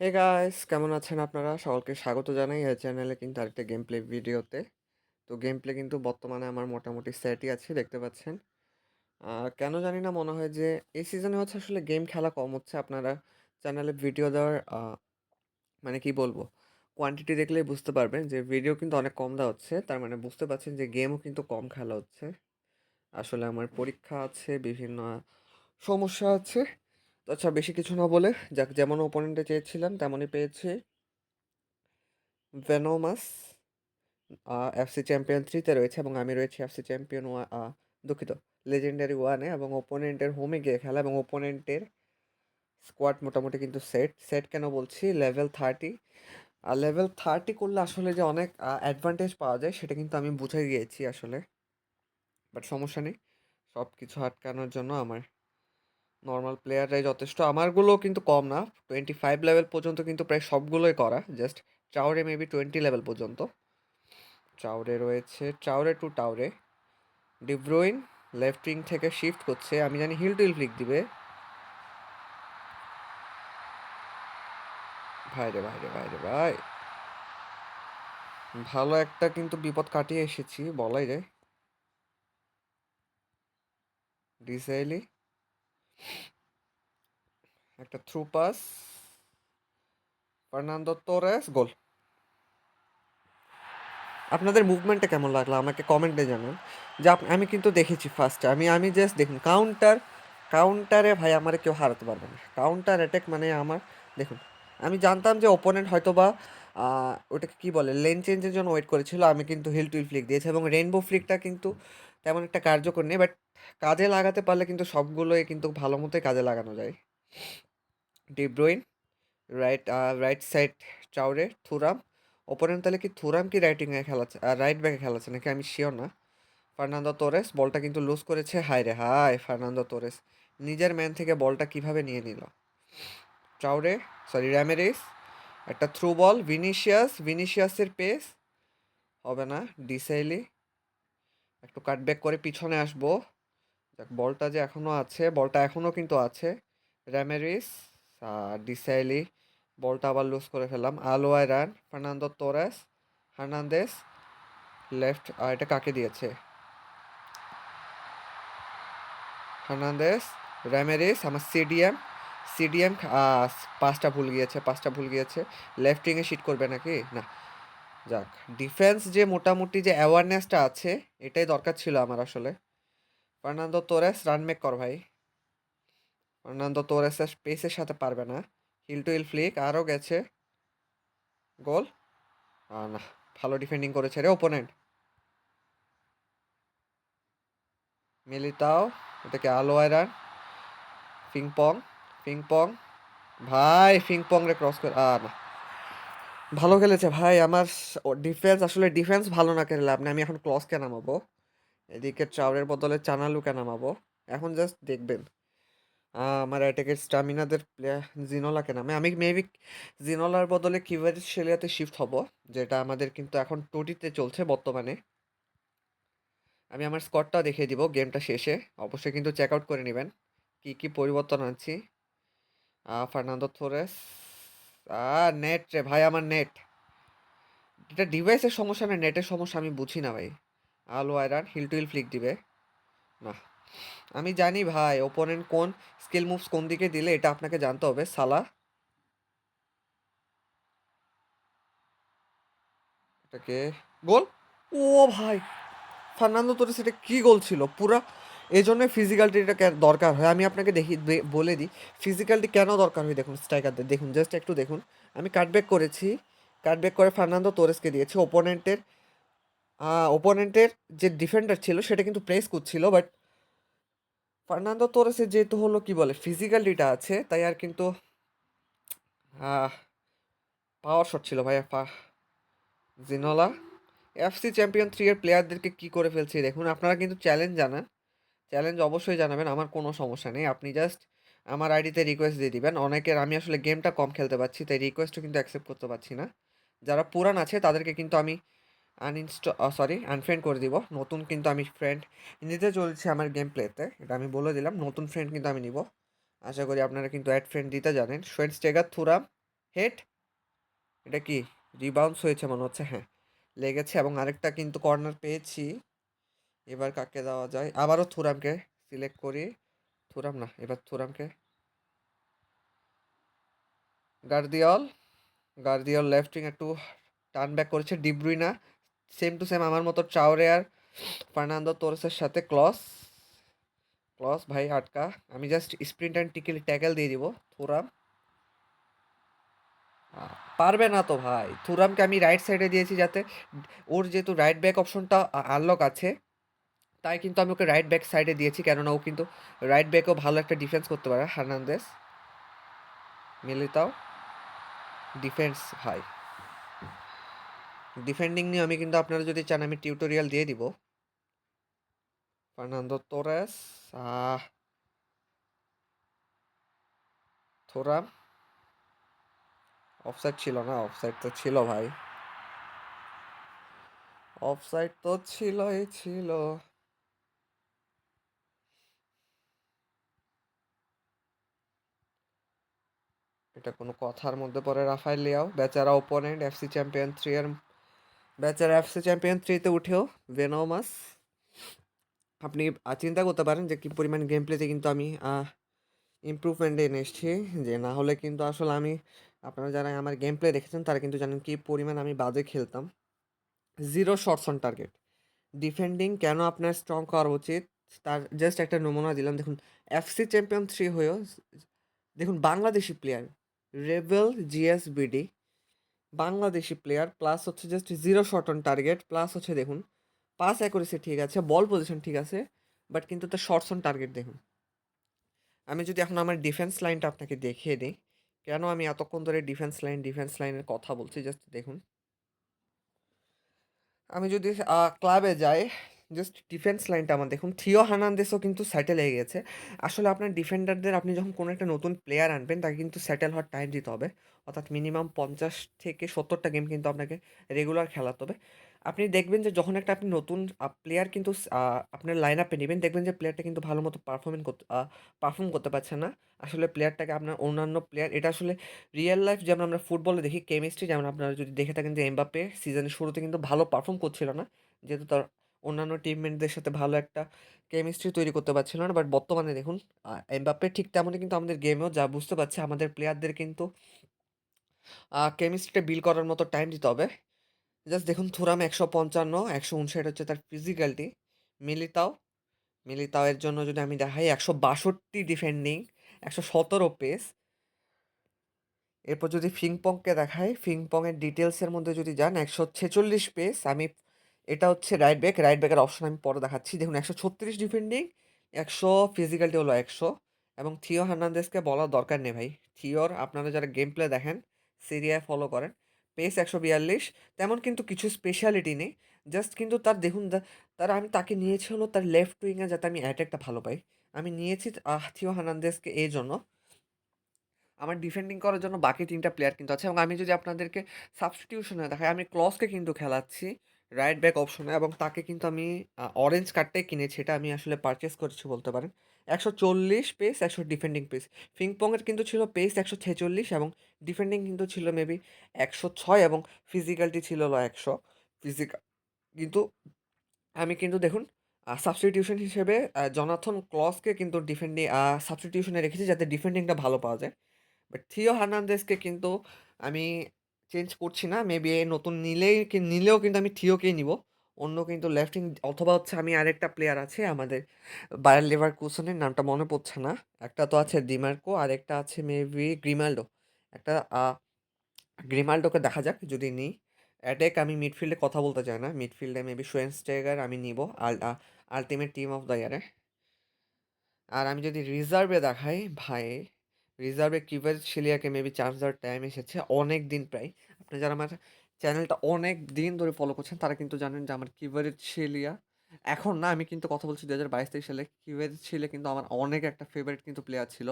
Hey guys কেমন আছেন আপনারা? সকলকে স্বাগত জানাই এই চ্যানেলে কিন্তু আরেকটা গেম প্লে ভিডিওতে। তো গেম প্লে কিন্তু বর্তমানে আমার মোটামুটি সেটই আছে দেখতে পাচ্ছেন। কেন জানি না মনে হয় যে এই সিজনে হচ্ছে আসলে গেম খেলা কম হচ্ছে। আপনারা চ্যানেলে ভিডিও দেওয়ার মানে কি বলব? কোয়ান্টিটি দেখলেই বুঝতে পারবেন যে ভিডিও কিন্তু অনেক কম দেওয়া হচ্ছে। তার মানে বুঝতে পারছেন যে গেমও কিন্তু কম খেলা হচ্ছে। আসলে আমার পরীক্ষা আছে, বিভিন্ন সমস্যা আছে। আচ্ছা বেশি কিছু না বলে যাক, যেমন ওপোনেন্টে চেয়েছিলাম, তেমনই পেয়েছি। ভেনোমাস এফসি চ্যাম্পিয়ন থ্রিতে রয়েছে এবং আমি রয়েছি এফসি চ্যাম্পিয়ন ওয়া দুঃখিত লেজেন্ডারি ওয়ানে এবং ওপোনেন্টের হোমে গিয়ে খেলা এবং ওপোনেন্টের স্কোয়াড মোটামুটি কিন্তু সেট। সেট কেন বলছি লেভেল 30 আর লেভেল 30 করলে আসলে যে অনেক অ্যাডভান্টেজ পাওয়া যায়, সেটা কিন্তু আমি বুঝে গিয়েছি আসলে। বাট সমস্যা নেই। সব কিছু আটকানোর জন্য আমার নরমাল প্লেয়াররাই যথেষ্ট। আমারগুলোও কিন্তু কম না। 25 লেভেল পর্যন্ত কিন্তু প্রায় সবগুলোই করা। জাস্ট ট্রাওরে মেবি 20 লেভেল পর্যন্ত। ট্রাওরে রয়েছে Traore to Traore. De Bruyne left wing থেকে শিফট করছে। আমি জানি হিল টু হিল ফ্লিক দিবে। ভাইরে, ভাইরে, ভাইরে ভাই! ভালো একটা কিন্তু বিপদ কাটিয়ে এসেছি বলাই যায়। ডিসাইলি। একটা through pass. Fernando Torres goal. আপনাদের মুভমেন্টটা কেমন লাগল আমাকে কমেন্টে জানান। যে আমি কিন্তু দেখেছি ফার্স্টে। আমি আমি জাস্ট দেখুন কাউন্টার, কাউন্টারে ভাই আমারে কেউ হারাতে পারবে না। কাউন্টার অ্যাটাক মানে আমার দেখুন আমি জানতাম যে ওপোনেন্ট হয়তো বা ওটাকে কী বলে লেন চেঞ্জের জন্য ওয়েট করেছিল। আমি কিন্তু হিল টু হিল ফ্লিক দিয়েছি এবং রেনবো ফ্লিকটা কিন্তু তেমন একটা কার্যকর নেই। বাট কাজে লাগাতে পারলে কিন্তু সবগুলোই কিন্তু ভালো মতোই কাজে লাগানো যায়। De Bruyne right right side Traore, Thuram. Opponent তাহলে কি থুরাম কি রাইটিংয়ে খেলাচ্ছে রাইট ব্যাকে খেলাচ্ছে নাকি আমি সিওর না। ফার্নান্দো তোরেস বলটা কিন্তু লুজ করেছে। হায়রে হায়! ফার্নান্দো তোরেস নিজের ম্যান থেকে বলটা কীভাবে নিয়ে নিল? ট্রাওরে সরি র্যামেরিস একটা থ্রু বল ভিনিশিয়াস ভিনিশিয়াসের পেস হবে না। ডিসাইলি একটু কাটব্যাক করে পিছনে আসব। যাক বলটা যে এখনও আছে, বলটা এখনও কিন্তু আছে। র্যামেরিস ডিসাইলি বলটা আবার লুজ করে ফেললাম। Al Owairan, Fernando Torres, Hernandez left আর এটা কাকে দিয়েছে? হার্নান্দেজ, র্যামেরিস আমার সিডিএম, সিডিএম আ পাসটা ভুল গিয়েছে, পাঁচটা ভুল গিয়েছে। লেফট উইং এ শিট করবে নাকি? না। যাক ডিফেন্স যে মোটামুটি যে অ্যাওয়ারনেসটা আছে এটাই দরকার ছিল আমার আসলে। ফার্নান্দো তোরেস রান মেক কর ভাই। ফার্নান্দো তোরেসের পেসের সাথে পারবে না। হিল টু হিল ফ্লিক আরও গেছে। গোল? না ভালো ডিফেন্ডিং করেছে রে ওপোনেন্ট। মিলিতাও এটাকে আলওয়াইরান। ফিংপং, ফিংপং। ভাই ফিংপং রে ক্রস করে আ না। ভালো খেলেছে ভাই আমার ডিফেন্স আসলে ডিফেন্স ভালো না খেলে আপনি আমি এখন ক্লসকে নামাবো। এদিকে ট্রাওরের বদলে চানালুকে নামাবো। এখন জাস্ট দেখবেন। আমার অ্যাটাকের স্টামিনাদের প্লেয়ার জিনোলাকে নামে। আমি মেবি জিনোলার বদলে কিভারাতশেলিয়াতে শিফট হব। যেটা আমাদের কিন্তু এখন 2টি তে চলছে বর্তমানে। আমি আমার স্কটটা দেখিয়ে দিব গেমটা শেষে। অবশ্যই কিন্তু চেক আউট করে নেবেন কি, কি পরিবর্তন আনছি। Fernando Torres. নেট রে ভাই, আমার নেট। এটা ডিভাইসের সমস্যা না নেটের সমস্যা আমি বুঝি না ভাই। Al Owairan heel to heel flick দিবে। না। আমি জানি ভাই ওপোনেন্ট কোন স্কিল মুভস কোন দিকে দিলে এটা আপনাকে জানতে হবে। সালা এটাকে গোল? ও ভাই! ফার্নান্দো তোরেস সেটা কি গোল ছিল? পুরা এজন্যই ফিজিক্যালিটিটা কে দরকার হয়। আমি আপনাকে দেখি বলে দিই ফিজিক্যালিটি কেন দরকার হয় দেখুন স্ট্রাইকারদের দেখুন জাস্ট একটু দেখুন। আমি কাটব্যাক করেছি। কাটব্যাক করে ফার্নান্দো তোরেসকে দিয়েছি। ওপোনেন্টের ওপোনেন্টের যে ডিফেন্ডার ছিল, সেটা কিন্তু প্রেস করছিল বাট ফার্নান্দো তোরেসের যেহেতু হলো, কি বলে ফিজিক্যালিটিটা আছে, তাই আর কিন্তু পাওয়ার শট ছিল ভাই জিনোলা এফসি চ্যাম্পিয়ন থ্রি এর প্লেয়ারদেরকে কি করে ফেলছি, দেখুন। আপনারা কিন্তু চ্যালেঞ্জ জানান। চ্যালেঞ্জ অবশ্যই জানাবেন। আমার কোনো সমস্যা নেই। আপনি জাস্ট আমার আইডিতে রিকোয়েস্ট দিয়ে দিবেন। অনেকের আমি আসলে গেমটা কম খেলতে পারছি তাই রিকোয়েস্টও কিন্তু অ্যাকসেপ্ট করতে পারছি না। যারা পুরান আছে তাদেরকে কিন্তু আমি আনইনস্ট সরি আনফ্রেন্ড করে দিব। নতুন কিন্তু আমি ফ্রেন্ড নিতে চলছি আমার গেম প্লেতে। এটা আমি বলে দিলাম। নতুন ফ্রেন্ড কিন্তু আমি নিব। আশা করি আপনারা কিন্তু অ্যাড ফ্রেন্ড দিতে জানেন। শোয়েনস্টেগার, থুরাম, হেড এটা কি রিবাউন্স হয়েছে মনে হচ্ছে হ্যাঁ লেগেছে এবং আরেকটা কিন্তু কর্নার পেয়েছি এবার কাকে দেওয়া যায়? আবারও থুরামকে সিলেক্ট করি। থুরাম না, এবার থুরামকে। গার্দিয়ল গার্দিয়ল লেফট উইং একটু টার্ন ব্যাক করেছে। De Bruyne same to same আমার মতো ট্রাউরে আর ফার্নান্দো তোরসের সাথে ক্লস ক্লস ভাই, আটকা। আমি just sprint and tickle tackle দিয়ে দিব। থুরাম। পারবে না তো ভাই। থুরামকে আমি রাইট সাইডে দিয়েছি যাতে ওর যেহেতু রাইট ব্যাক অপশনটা আনলক আছে। তাই কিন্তু আমি ওকে রাইট ব্যাক সাইডে দিয়েছি, কেননা ও কিন্তু রাইট ব্যাকেও ভালো একটা ডিফেন্স করতে পারে। হার্নান্দেস মিলিতাও ডিফেন্স ভাই ডিফেন্ডিং নিয়ে আমি কিন্তু আপনারা যদি চান, আমি টিউটোরিয়াল দিয়ে দিব। Fernando Torres থোরাম। অফসাইড ছিল না অফসাইড তো ছিল ভাই। অফসাইড তো ছিলই, ছিল। এটা কোনো কথার মধ্যে পড়ে রাফায়েল লিয়াও। বেচারা ওপোনেন্ট এফসি চ্যাম্পিয়ন থ্রি এর, বেচারা এফসি চ্যাম্পিয়ন থ্রিতে উঠেও ভেনোমাস আপনি চিন্তা করতে পারেন যে কী পরিমাণ গেম প্লেতে কিন্তু আমি ইমপ্রুভমেন্ট এনে এসেছি। যে না হলে কিন্তু আসলে আমি, আপনারা যারা আমার গেম প্লে দেখেছেন তারা কিন্তু জানেন কী পরিমাণ আমি বাজে খেলতাম। Zero shots on target defending কেন আপনার স্ট্রং করা উচিত? তার জাস্ট একটা নমুনা দিলাম। দেখুন এফসি চ্যাম্পিয়ন থ্রি হয়েও, দেখুন, Bangladeshi player rebel GSBD Bangladeshi player plus হচ্ছে just zero shot on target plus হচ্ছে দেখুন পাস অ্যাকুরেসি ঠিক আছে বল পজিশন ঠিক আছে বাট কিন্তু তার শর্টস অন টার্গেট দেখুন। আমি যদি এখন আমার ডিফেন্স লাইনটা আপনাকে দেখিয়ে দিই, কেন আমি এতক্ষণ ধরে ডিফেন্স লাইন ডিফেন্স লাইনের কথা বলছি জাস্ট দেখুন। আমি যদি ক্লাবে যাই জাস্ট ডিফেন্স লাইনটা আমার। দেখুন, থিও হার্নান্দেসও কিন্তু সেটেল হয়ে গেছে। আসলে আপনার ডিফেন্ডারদের আপনি যখন কোনো একটা নতুন প্লেয়ার আনবেন, তাকে কিন্তু সেটেল হওয়ার টাইম দিতে হবে। অর্থাৎ মিনিমাম পঞ্চাশ থেকে সত্তরটা গেম কিন্তু আপনাকে রেগুলার খেলাতে হবে। আপনি দেখবেন যে যখন একটা আপনি নতুন প্লেয়ার কিন্তু আপনার লাইন আপে নেবেন, দেখবেন যে প্লেয়ারটা কিন্তু ভালো মতো পারফরমেন্স করতে পারফর্ম করতে পারছে না। আসলে প্লেয়ারটাকে আপনার অন্যান্য প্লেয়ার এটা আসলে রিয়েল লাইফ যেমন আমরা ফুটবলে দেখি কেমিস্ট্রি যেমন আপনারা যদি দেখে থাকেন যে এমবাপে সিজনের শুরুতে কিন্তু ভালো পারফর্ম করছিল না। যেহেতু তার অন্যান্য টিমমেটদের সাথে ভালো একটা কেমিস্ট্রি তৈরি করতে পারছিল না। বাট বর্তমানে দেখুন এমবাপ্পে ঠিক তেমনই কিন্তু আমাদের গেমেও যা বুঝতে পারছে, আমাদের প্লেয়ারদের কিন্তু কেমিস্ট্রিটা বিল করার মতো টাইম দিতে হবে। জাস্ট দেখুন থুরাম একশো পঞ্চান্ন, একশো উনষাট হচ্ছে তার ফিজিক্যালিটি মিলিতাও মিলিতাও এর জন্য যদি আমি দেখাই, একশো বাষট্টি ডিফেন্ডিং একশো সতেরো পেস এরপর যদি ফিংপংকে দেখাই ফিংপংয়ের ডিটেলসের মধ্যে যদি যান, একশো ছেচল্লিশ পেস আমি এটা হচ্ছে রাইট ব্যাক রাইট ব্যাকের অপশন আমি পরে দেখাচ্ছি। দেখুন, একশো ছত্রিশ ডিফেন্ডিং একশো ফিজিক্যালটি হলো একশো এবং থিও হার্নান্দেসকে বলার দরকার নেই ভাই। থিওর আপনারা যারা গেম প্লে দেখেন সিরিয়ায় ফলো করেন পেস একশো বিয়াল্লিশ, তেমন কিন্তু কিছু স্পেশালিটি নেই। জাস্ট কিন্তু তার দেখুন তার আমি তাকে নিয়েছি হলো তার লেফট উইংয়ে যাতে আমি অ্যাটাকটা ভালো পাই। আমি নিয়েছি থিও হার্নান্দেসকে এই জন্য। আমার ডিফেন্ডিং করার জন্য বাকি তিনটা প্লেয়ার কিন্তু আছে এবং আমি যদি আপনাদেরকে সাবস্টিটিউশনে দেখাই, আমি ক্লসকে কিন্তু খেলাচ্ছি। রাইট ব্যাক অপশনে এবং তাকে কিন্তু আমি অরেঞ্জ কার্ডটাই কিনেছি এটা আমি আসলে পারচেস করেছি বলতে পারেন। একশো চল্লিশ পেস একশো ডিফেন্ডিং পেস ফিংপংয়ের কিন্তু ছিল পেস একশো ছেচল্লিশ এবং ডিফেন্ডিং কিন্তু ছিল মেবি একশো ছয় এবং ফিজিক্যালটি ছিল হলো একশো। ফিজিক্যাল কিন্তু আমি কিন্তু দেখুন সাবস্টিটিউশন হিসেবে জনাথন ক্লসকে কিন্তু ডিফেন্ডিং সাবস্টিটিউশনে রেখেছি যাতে ডিফেন্ডিংটা ভালো পাওয়া যায়। বাট থিও হার্নান্দেসকে কিন্তু আমি চেঞ্জ করছি না মেবি নতুন নিলেই নিলেও কিন্তু আমি থিওকেই নিব। অন্য কিন্তু লেফট অথবা হচ্ছে আমি আরেকটা প্লেয়ার আছে আমাদের বায়ার লিভার কুসনের নামটা মনে পড়ছে না। একটা তো আছে ডিমার্কো আর একটা আছে মেবি গ্রিমাল্ডো একটা গ্রিমাল্ডোকে দেখা যাক যদি নিই। অ্যাটেক আমি মিডফিল্ডে কথা বলতে চাই না। মিডফিল্ডে মেবি শোয়েনস্টেগার আমি নিব, আল আলটিমেট টিম অফ দ্য ইয়ারে আর আমি যদি রিজার্ভে দেখাই, ভাই রিজার্ভে কিভার শিলিয়াকে মেবি চান্স দেওয়ার টাইম এসেছে অনেক দিন প্রায়। আপনি যারা আমার চ্যানেলটা অনেক দিন ধরে ফলো করছেন, তারা কিন্তু জানেন যে আমার কিভার শিলিয়া, এখন না, আমি কিন্তু কথা বলছি দু হাজার বাইশ তেইশ সালে কিভার ছিলে কিন্তু আমার অনেক একটা ফেভারিট কিন্তু প্লেয়ার ছিল।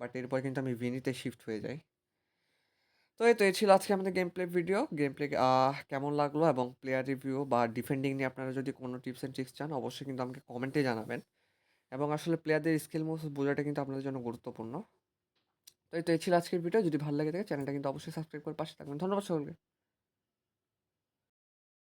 বাট এরপর কিন্তু আমি ভিনিতে শিফট হয়ে যাই। তো এই তো, এই ছিল আজকে আমাদের game play video game play কেমন লাগল এবং প্লেয়ার রিভিউ বা ডিফেন্ডিং নিয়ে আপনারা যদি কোনো টিপস অ্যান্ড ট্রিক্স চান, অবশ্যই কিন্তু আমাকে কমেন্টে জানাবেন। এবং আসলে প্লেয়ারদের স্কিল মুভস বোঝাটা কিন্তু আপনাদের জন্য গুরুত্বপূর্ণ। তো এই ছিল আজকের ভিডিও যদি ভালো লাগে থাকে চ্যানেলটা কিন্তু অবশ্যই সাবস্ক্রাইব করে পাশে থাকবেন। ধন্যবাদ সকলকে।